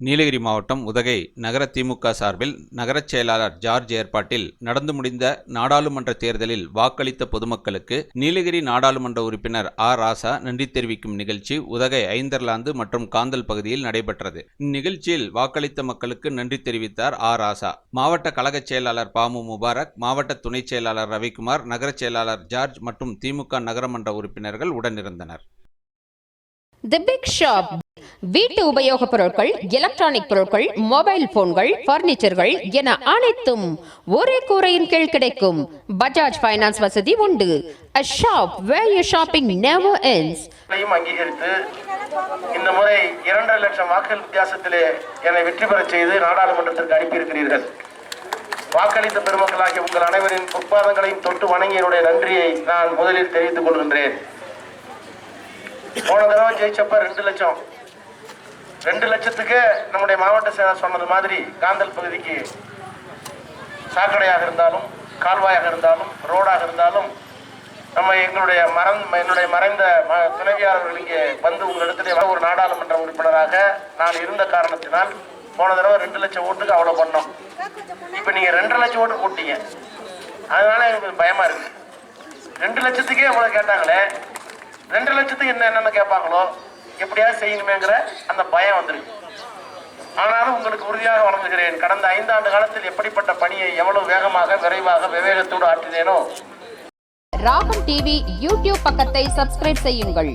நீலகிரி மாவட்டம் உதகை நகர திமுக சார்பில் நகரச் செயலாளர் ஜார்ஜ் ஏற்பாட்டில் நடந்து முடிந்த நாடாளுமன்ற தேர்தலில் வாக்களித்த பொதுமக்களுக்கு நீலகிரி நாடாளுமன்ற உறுப்பினர் ஆர் ராசா நன்றி தெரிவிக்கும் நிகழ்ச்சி உதகை ஐந்தர்லாந்து மற்றும் காந்தல் பகுதியில் நடைபெற்றது. இந்நிகழ்ச்சியில் வாக்களித்த மக்களுக்கு நன்றி தெரிவித்தார் ஆர் ராசா. மாவட்ட கழகச் செயலாளர் பாமு முபாரக் மாவட்ட துணைச் செயலாளர் ரவிக்குமார் நகரச் செயலாளர் ஜார்ஜ் மற்றும் திமுக நகரமன்ற உறுப்பினர்கள் உடனிருந்தனர். The Big Shop. வீட்டு உபயோகப் பொருட்கள் எலக்ட்ரானிக் பொருட்கள் மொபைல் போன்கள் பர்னிச்சர்கள் என அனைத்தும் ஒரே கூரையின் கீழ் கிடைக்கும். பஜாஜ் பைனான்ஸ் வசதி உண்டு. A shop where your shopping never ends. அங்கீகரித்து இந்த முறை இரண்டரை லட்சம் வாக்குகள் வித்தியாசத்திலே என்னை வெற்றி பெறச் செய்து நாடாளுமன்றத்திற்கு அனுப்பியிருக்கிறீர்கள். வாக்களித்த பெருமக்களாகிய உங்கள் அனைவரின் பொற்பாதங்களையும் தொட்டு வணங்கி என்னுடைய நன்றியை நான் முதலில் தெரிவித்துக் கொள்கின்றேன். போன தடவை ஜெயிச்சப்ப ரெண்டு லட்சம். ரெண்டு லட்சத்துக்கு நம்முடைய மாவட்ட செயலர் சொன்னது மாதிரி காந்தல் பகுதிக்கு சாக்கடையாக இருந்தாலும் கால்வாயாக இருந்தாலும் ரோடாக இருந்தாலும் நம்ம எங்களுடைய மறந் என்னுடைய மறைந்த ம- துணைவியாளர்கள் இங்கே வந்து உங்களிடத்திலே ஒரு நாடாளுமன்ற உறுப்பினராக நான் இருந்த காரணத்தினால் போன தடவை ரெண்டு லட்சம் ஓட்டுக்கு அவ்வளோ பண்ணோம். இப்போ நீங்கள் ரெண்டு லட்சம் ஓட்டு போட்டீங்க. அதனால எனக்கு பயமாக இருக்குது ரெண்டு லட்சத்துக்கே அவ்வளோ கேட்டாங்களே ரெண்டு லட்சத்துக்கு என்ன என்னென்ன கேட்பாங்களோ? எப்படியாவது செய்யணுமேங்கிற அந்த பயம் வந்திருக்கு. ஆனாலும் உங்களுக்கு உறுதியாக வழங்குகிறேன் கடந்த ஐந்தாண்டு காலத்தில் எப்படிப்பட்ட பணியை எவ்வளவு வேகமாக விரைவாக விவேகத்தோடு ஆற்றினேனோ? ராகம் டிவி யூடியூப் பக்கத்தை சப்ஸ்கிரைப் செய்யுங்கள்.